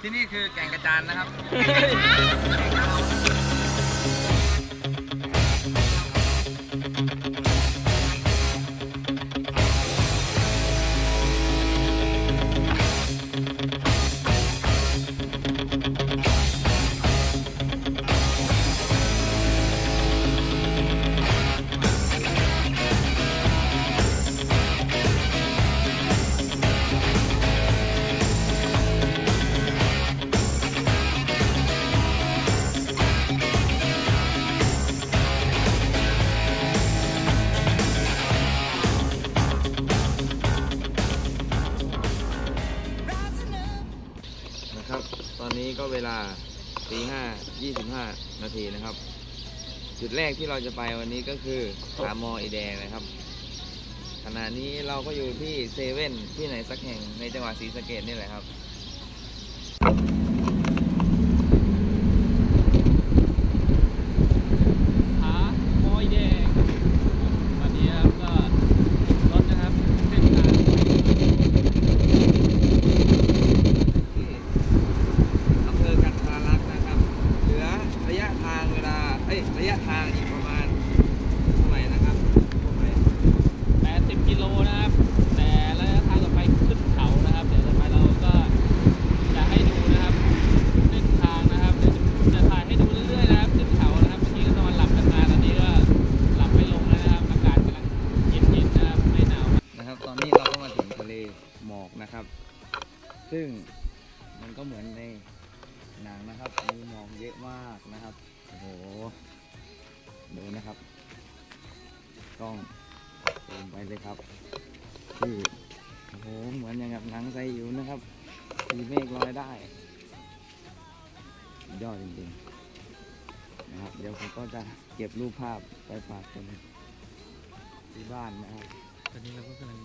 ที่นี่คือแก่งกระจานนะครับ นาทีนะครับ จุดแรกที่เราจะไปวันนี้ก็คือสามออีแดงนะครับ ขณะนี้เราก็อยู่ที่เซเว่นที่ไหนสักแห่งในจังหวัดศรีสะเกดนี่แหละครับ รูปภาพไปฝากคนที่บ้านนะครับ ตอนนี้เราก็กำลัง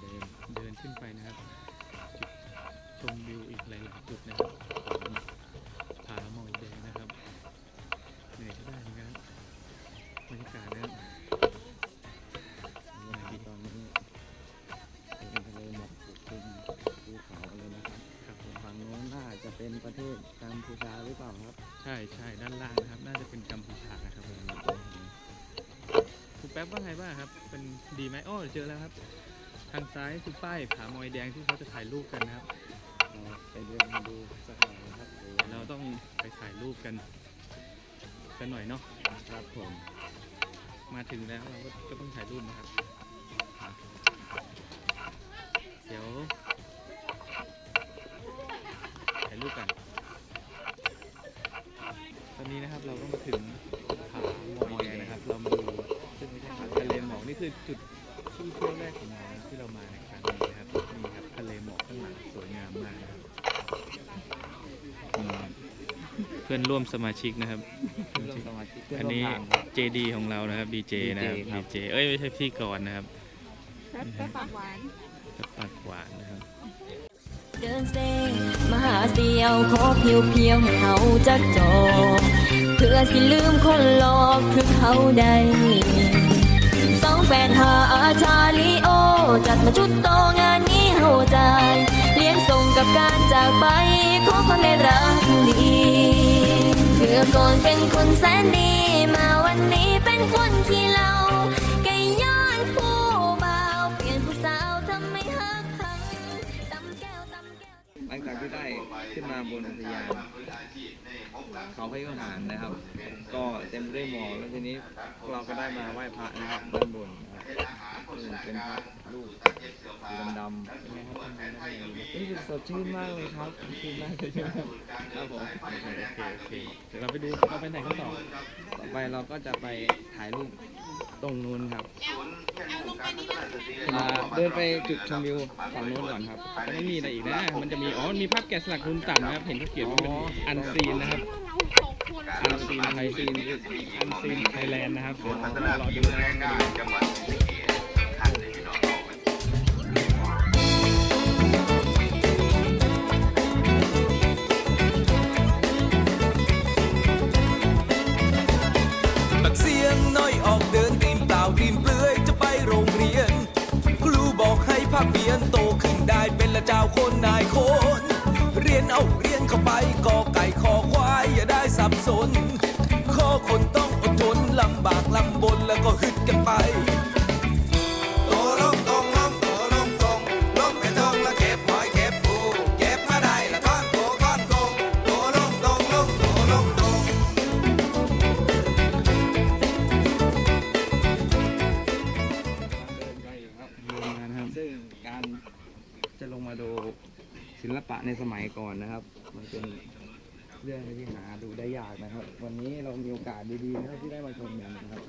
เดินเดินขึ้นไปนะครับจุดชมวิวอีกหลายๆจุดนะครับของผาหมอยแดงนะครับเหนื่อยก็ได้เหมือนกันครับบรรยากาศนะครับนี่ตอนนี้เป็นทะเลหมอกปกคลุมภูเขาเลยนะครับครับผมฝั่งโน้นน่าจะเป็นประเทศกัมพูชาหรือเปล่าครับ ใช่ใช่ด้านล่างนะครับ น่าจะเป็นกัมพูชานะครับผมคุณ แป๊บว่าไงบ้างครับ เป็นดีไหมอ้อเจอแล้วครับ ทางซ้ายคือป้ายผาหมอยแดงที่เขาจะถ่ายรูปกันนะครับเราไปเดินดูสักหน่อยนะครับดูเราต้องไปถ่ายรูปกันกันหน่อยเนาะครับผมมาถึงแล้วเราก็ก็ต้องถ่ายรูปนะครับอะเดี๋ยวถ่ายรูปกัน ตอนนี้นะครับเราก็มาถึง จุดที่เที่ยวแรกของเรานะที่เรามาในครั้งนี้นะครับนี่ครับทะเลหมอกข้างหลังสวยงามมากนะครับอืมเพื่อนร่วมสมาชิกนะครับ เพื่อนร่วมสมาชิกเพื่อนอันร่วมนี้ทางครับ JD ของเรานะครับ DJ นะครับ DJ ครับ DJ เอ้ยไม่ใช่พี่กรณ์นะครับแป๊บแป๊บปากหวาน ปากหวานนะครับ เดินเซมาหาเสียวขอเพียวเพียวๆให้เขาจักจอกเพื่อสิลืมคนหลอกคือเขาได้สอง แฟนหาอาชาลิโอ จัดมาชุดโตงานนี้เฮาใจเลี้ยงส่งกับการจากไปของคนในรักดีเมื่อก่อนเป็นคนแสนดี มาวันนี้เป็นคนขี้เหล่า ที่ได้ขึ้นมาบนอุทยานเขาพระยุหารนะครับ ก็เต็มไปด้วยหมอกแล้วทีนี้เราก็ได้มาไหว้พระนะครับด้านบนนะครับเป็นพระลูกสีดำๆเป็นไงครับทำนี้รู้สึกสดชื่นมากเลยครับสดชื่นมากเลยครับผมโอเคโอเคเดี๋ยวเราไปดูเราไปไหนกันต่อต่อไปเราก็จะไปถ่ายรูปตรงนู้นครับเดินไปจุดชมวิวฝั่งนู้นก่อนครับไม่มีอะไรอีกนะ มันจะมี อ๋อมีภาพแกะสลักคุณต่ำนะครับ เห็นเขาเขียนว่าเป็นอันซีนนะครับ อันซีนไทยซีนอันซีนไทยแลนด์นะครับเดี๋ยวรารอดูนะครับเสียงน้อยออกเดินตีมเปล่าตีมเปลือยจะไปโรงเรียน ครูบอกให้ภาคเพียนโตขึ้นได้เป็นละเจ้าคนนายคน เรียนเอาเรียนเข้าไปก็ สับสน ข้อคนต้องอดทนลำบากลำบนแล้วก็ฮึดกันไปโตลงตรงลงไปตรงแล้วเก็บหอยเก็บปูเก็บมาได้ละก้อนโตก้อตรงโตลงตรงลงโตลงตรงนะครับซึ่งการจะลงมาดูศิลปะในสมัยก่อนนะครับ มันเป็น เรื่องที่หาดูได้ยากนะครับ วันนี้เรามีโอกาสดีๆนะครับที่ได้มาชมกันนะครับ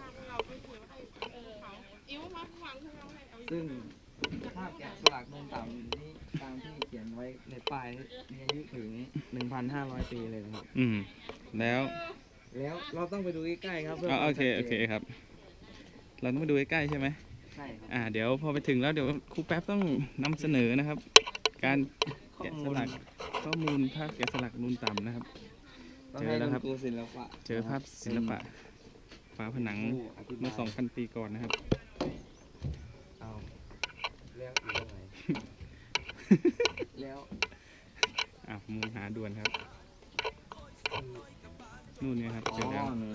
ซึ่งภาพแกะสลักเมืองต่ำนี้ตามที่เขียนไว้ในป้ายมีอายุถึง 1,500 ปีเลยนะครับ อืม แล้วแล้วเราต้องไปดูใกล้ๆครับพื่อ๋อวามโอเคชัดจนโอเคครับ เราต้องไปดูใกล้ๆใช่ไหม ใช่ครับอ่า เดี๋ยวพอไปถึงแล้วเดี๋ยวครูแป๊บต้องนำเสนอนะครับ การแกะสลัก ข้อมูลภาพแกะสลักนูนต่ำนะครับ ต้องเจอให้แล้วคุครัณบครูศิลปะเจอภาพศิลปะฝาผนังผู้อธิบายเมื่อ2,000ปีก่อนนะครับ เอาแล้วอยู่ตรงไหน แล้วอะมูหาด่วนครับ นู่นเนี่ยครับอ๋เจอแล้วอนี่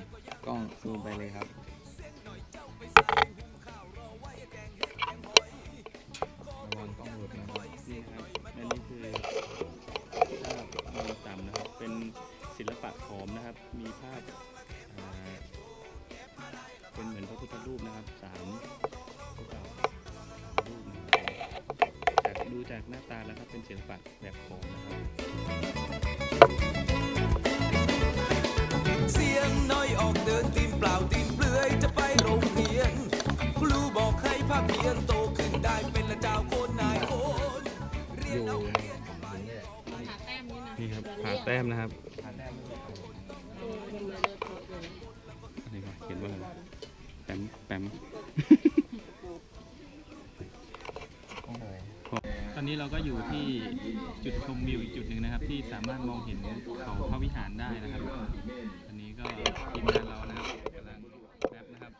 กล้องซูมไปเลยครับ ระวังกล้องหลุดนะครับนี่ครับ มแปมโอ้โหตอนนี้เราก็อยู่ที่จุดชมวิวอีกจุดหนึ่งนะครับ ที่สามารถมองเห็นเขาพระวิหารได้นะครับอันนี้ก็ทีมงานเรานะครับกำลังแรปนะครับ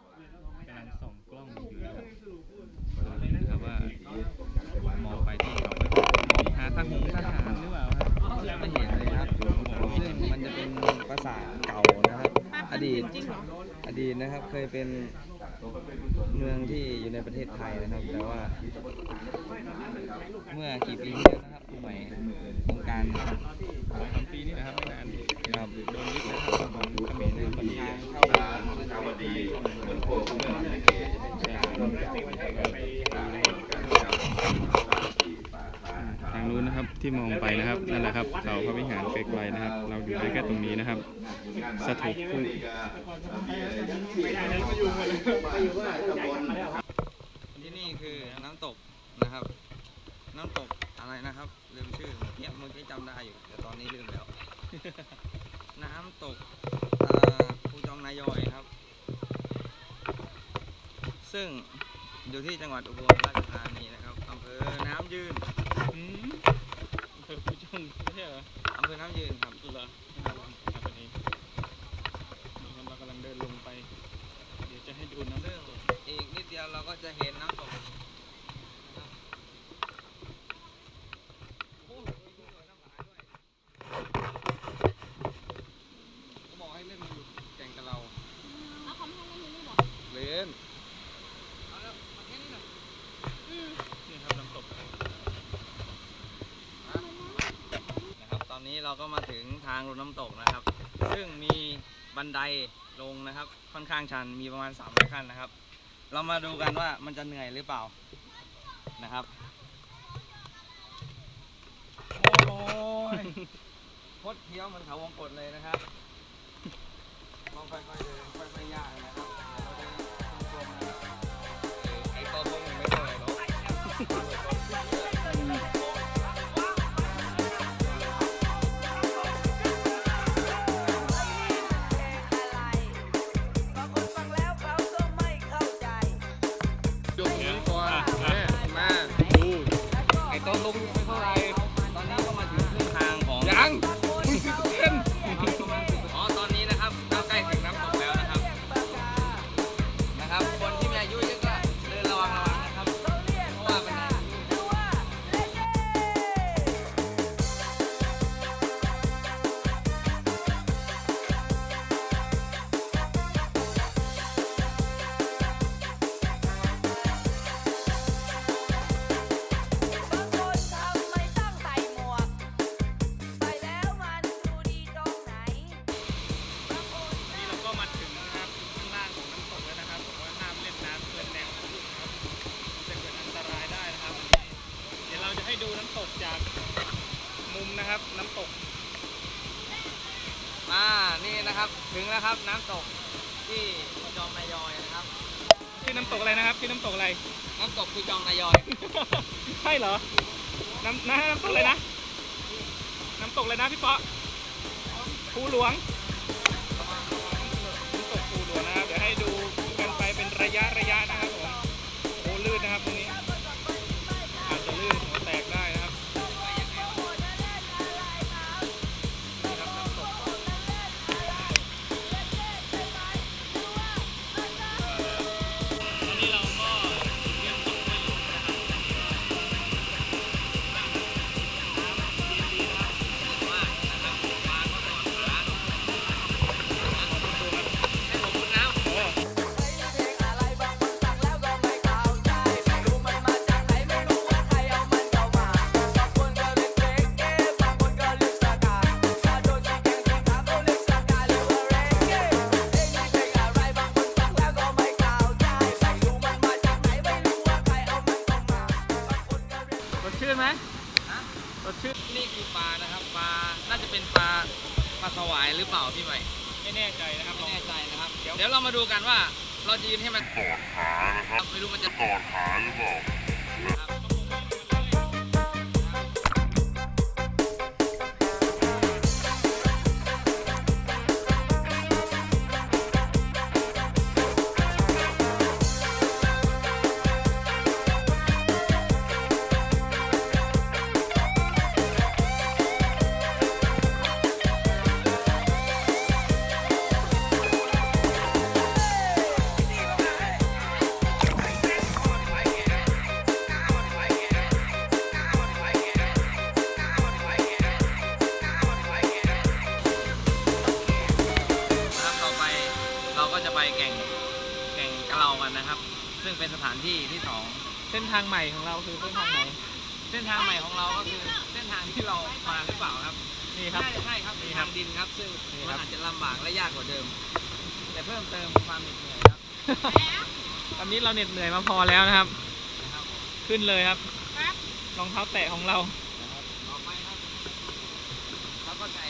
กำลังส่องกล้องอยู่นะครับดูนะครับว่ามองไปที่เขาพระวิหารหาทางหงทหารหรือเปล่าครับไม่เห็นเลยครับซึ่งมันจะเป็นปราสาทเก่านะครับ อดีตอดีตนะครับเคยเป็น เมืองที่อยู่ในประเทศไทยนะครับ แต่ว่าเมื่อกี่ปีที่แล้วนะครับผู้ใหม่โครงการสองสามปีนี่นะครับไม่นานครับโดนยึดนะครับของเขมรนะครับตอนนี้ทางเข้า ทางนู้นนะครับที่มองไปนะครับนั่นแหละครับเขาพระวิหารไกลๆนะครับ เราอยู่ได้แค่ตรงนี้นะครับสถูปคู่ที่นี่คือน้ำตกนะครับ น้ำตกอะไรนะครับลืมชื่อเนี่ยเมื่อกี้จำได้อยู่แต่ตอนนี้ลืมแล้ว น้ำตกภูจองนายอยครับ ซึ่งอยู่ที่จังหวัดอุบลราชธานีนะครับ อำเภอน้ำยืนอืมอำเภอผู้ชงไม่ใช่เหรออำเภอน้ำยืนครับเหรอครับอันนี้นี่ครับเรากำลังเดินลงไป เดี๋ยวจะให้ดูน้ำซึ่งตกอีกนิดเดียวเราก็จะเห็นน้ำตกนะครับโอ้ยมีหนวดน้ำผาด้วยเขาบอกให้เล่นมันอยู่แข่งกับเรา เอาคำให้เล่นนี่บอก เล่นเอาแล้วเอาแค่นี้หน่อย นี่ครับน้ำตก นะครับ ตอนนี้เราก็มางลงน้ำตกนะครับ ซึ่งมีบันไดลงนะครับ ค่อนข้างชันมีประมาณ3ามขั้นนะครับ เรามาดูกันว่ามันจะเหนื่อยหรือเปล่านะครับโอ้ยคดเคี้ยวมันเขาวงกดเลยนะครับลองค่อยๆเดินค่อยๆย่างนะครับ ไนี่นะครับ ถึงแล้วครับน้ำตกที่คูจองนายอยนะครับ ชื่อน้ำตกอะไรนะครับชื่อน้ำตกอะไร น้ำตกคูจองนายอยใช่เหรอ น้ำน้ำน้ำตกอะไรนะ น้ำตกอะไรนะพี่เปาะภูหลวง น้ำตกภูหลวงนะครับ เดี๋ยวให้ดูกันไปเป็นระยะระยะนะครับผมโอ้ลื่นนะครับ นนะครับ ซึ่งเป็นสถานที่ที่สองเส้นทางใหม่ของเราคือเส้นทางไหน เส้นทางใหม่ของเราก็คือเส้นทางที่เรามาหรือเปล่าครับนี่ครับใช่ใช่ครับนี่เป็นครัทาบงดินครับ ซึ่งนี่มันครับอาจจะลำบากและยากกว่าเดิม แต่เพิ่มเติมความเหน็ดเหนื่อยครับตอนนี้เราเหน็ดเหนื่อยมาพอแล้วนะครับ นะครับผมขึ้นเลยครับครับรองเท้าแตะของเรา นะครับต่อไปครับแล้วก็ใส่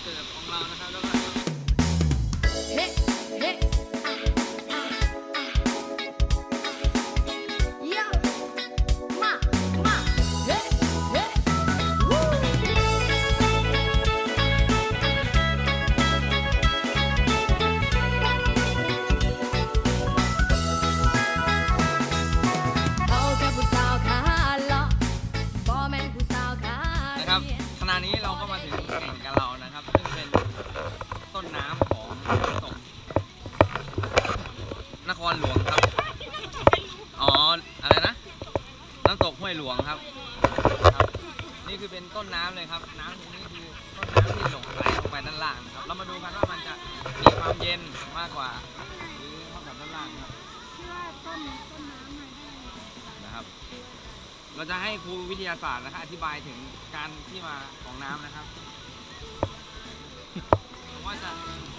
เสิร์ฟของเรานะครับแล้วก็ รหลวงครับ อ๋อ อะไรนะ น้ำตกห้วยหลวงครับครับ นี่คือเป็นต้นน้ำเลยครับ น้ำตรงนี้คือต้นน้ำที่หลงไหลลงไปด้านล่างครับ เรามาดูกันว่ามันจะมีความเย็นมากกว่า หรือเท่ากับด้านล่างครับชื่อว่าต้นต้นน้ำหน่อยได้นะครับ เราจะให้ครูวิทยาศาสตร์นะครับอธิบายถึงการที่มาของน้ำนะครับว่าจะ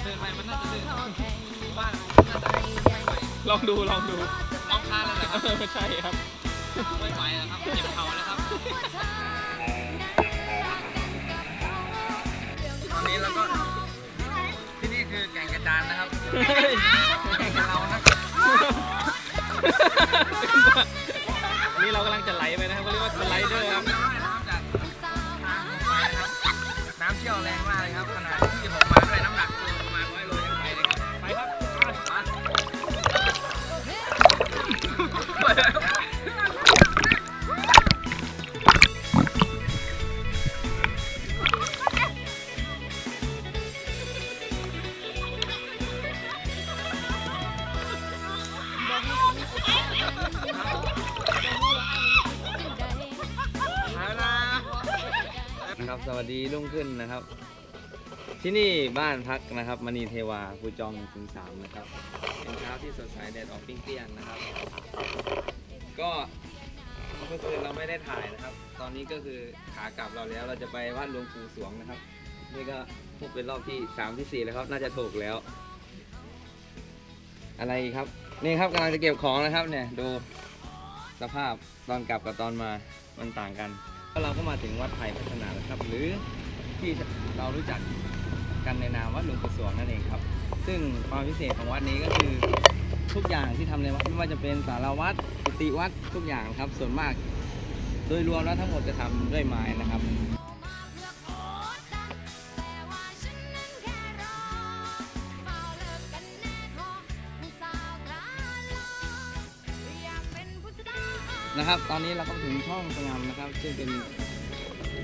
เดินไปมันน่าจะลื่นบ้านน่าจะไม่ไหว ลองดูลองดูลองคานเลยเหรอครับเออใช่ครับไม่ไหวแล้วครับเจ็บเข่าแล้วครับตอนนี้เราก็ที่นี่คือแก่งกระจานนะครับเฮ้ยแก่งกระเรานะครับนี่เรากำลังจะไหลไปนะครับเขาเรียกว่าสไลเดอร์ครับน้ำเชี่ยวแรงมากเลยครับขนาด ครับสวัสดีรุ่งขึ้นนะครับ ที่นี่บ้านพักนะครับมณีเทวาภูจองหนึ่งถึงสามนะครับเป็นเช้าที่สดใสแดดออกเปรี้ยงๆนะครับ ก็เมื่อคืนเราไม่ได้ถ่ายนะครับ ตอนนี้ก็คือขากลับเราแล้วเราจะไปวัดหลวงปู่สวงนะครับ นี่ก็พูดเป็นรอบที่สามที่สี่แล้วครับ น่าจะถูกแล้ว อะไรอีกครับ นี่ครับกำลังจะเก็บของนะครับ เนี่ยดูสภาพตอนกลับกับตอนมามันต่างกันแล้วเราก็มาถึงวัดไผ่พัฒนาแล้วครับ หรือที่เรารู้จักกันในนามวัดหลวงปู่สวงนั่นเองครับ ซึ่งความพิเศษของวัดนี้ก็คือ ทุกอย่างที่ทำในวัดไม่ว่าจะเป็นสารวัตรกุฏิวัดทุกอย่างครับ ส่วนมาก โดยรวมแล้วทั้งหมดจะทำด้วยไม้นะครับ นะครับ ตอนนี้เราก็ถึงช่องสงามนะครับ ซึ่งเป็น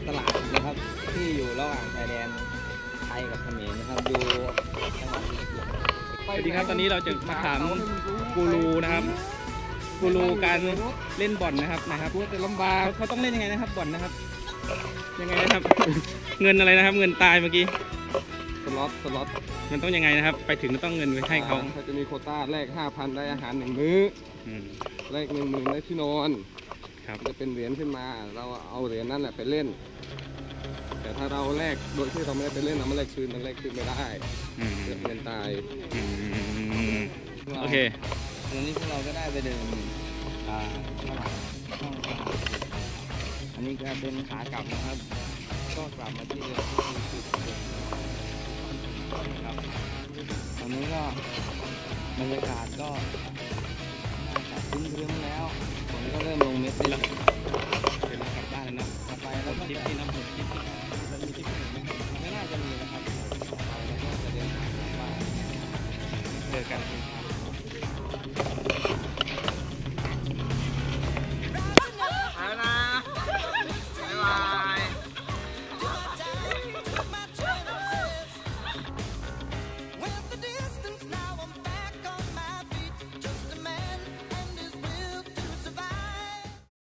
ตลาดนะครับ ที่อยู่ระหว่างชายแดนไทยกับเขมรนะครับอยู่จังหวัด สวัสดีครับตอนนี้เราจะมาถามกูรูนะครับกูรูการเล่นบ่อนนะครับนะครับแต่ลำบากเขาต้องเล่นยังไงนะครับบ่อนนะครับ ยังไงนะครับ เงินอะไรนะครับ เงินตายเมื่อกี้สล็อตสล็อตมันต้องยังไงนะครับ ไปถึงก็ต้องเงินไปให้เขาเขาจะมีโควต้าแลก5,000ได้อาหารหนึ่งมื้ออืมแลกหนึ่งหมื่นได้ที่นอนครับจะเป็นเหรียญขึ้นมา เราเอาเหรียญนั่นแหละไปเล่น แต่ถ้าเราแลกโดยที่เราไม่ได้ไปเล่นเราไม่แลกคืนมันแลกคืนไม่ได้อืมเกิดเงินตายอืมโอเค ตอนนี้พวกเราก็ได้ไปเดินอ่าระหว่างช่องสงามอันนี้ก็เป็นขากลับนะครับ ก็กลับมาที่เรือที่จุดเดิมนะครับตอนนี้ก็บรรยากาศก็น่าจะครึ้ม